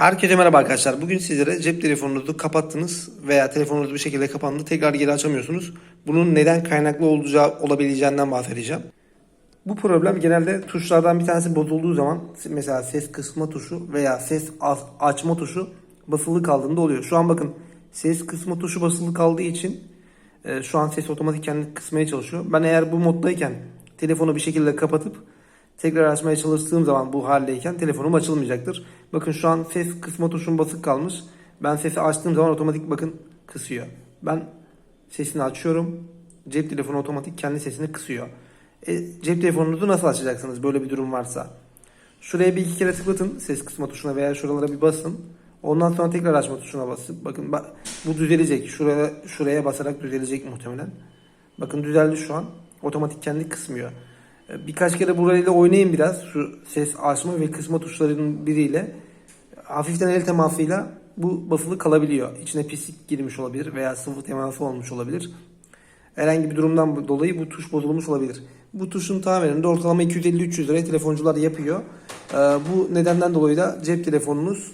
Herkese merhaba arkadaşlar. Bugün sizlere cep telefonunuzu kapattınız veya telefonunuz bir şekilde kapandı. Tekrar geri açamıyorsunuz. Bunun neden kaynaklı olacağı, olabileceğinden bahsedeceğim. Bu problem genelde tuşlardan bir tanesi bozulduğu zaman mesela ses kısma tuşu veya ses açma tuşu basılı kaldığında oluyor. Şu an bakın ses kısma tuşu basılı kaldığı için e, şu an ses otomatik kendini kısmaya çalışıyor. Ben eğer bu moddayken telefonu bir şekilde kapatıp tekrar açmaya çalıştığım zaman bu haldeyken telefonum açılmayacaktır. Bakın şu an ses kısma tuşum basık kalmış. Ben sesi açtığım zaman otomatik bakın kısıyor. Ben sesini açıyorum. Cep telefonu otomatik kendi sesini kısıyor. E, cep telefonunuzu nasıl açacaksınız böyle bir durum varsa? Şuraya bir iki kere tıklatın ses kısma tuşuna veya şuralara bir basın. Ondan sonra tekrar açma tuşuna basın. Bakın bak, bu düzelecek. Şuraya şuraya basarak düzelecek muhtemelen. Bakın düzeldi şu an. Otomatik kendi kısmıyor. Birkaç kere burayla oynayın biraz. Şu ses açma ve kısma tuşlarının biriyle. Hafiften el temasıyla bu basılı kalabiliyor. İçine pislik girmiş olabilir veya sıvı teması olmuş olabilir. Herhangi bir durumdan dolayı bu tuş bozulmuş olabilir. Bu tuşun tamamen de ortalama 250-300 liraya telefoncular yapıyor. Ee, bu nedenden dolayı da cep telefonunuz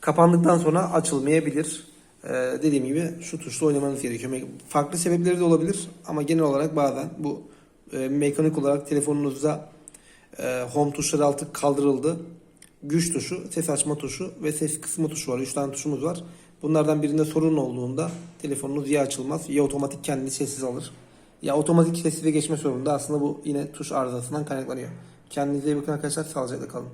kapandıktan sonra açılmayabilir. Ee, dediğim gibi şu tuşla oynamanız gerekiyor. Farklı sebepleri de olabilir ama genel olarak bazen bu e, mekanik olarak telefonunuzda e, home tuşları altı kaldırıldı. Güç tuşu, ses açma tuşu ve ses kısma tuşu var. 3 tane tuşumuz var. Bunlardan birinde sorun olduğunda telefonunuz ya açılmaz ya otomatik kendini sessiz alır. Ya otomatik sessize geçme sorunu da aslında bu yine tuş arızasından kaynaklanıyor. Kendinize iyi bakın arkadaşlar. Sağlıcakla kalın.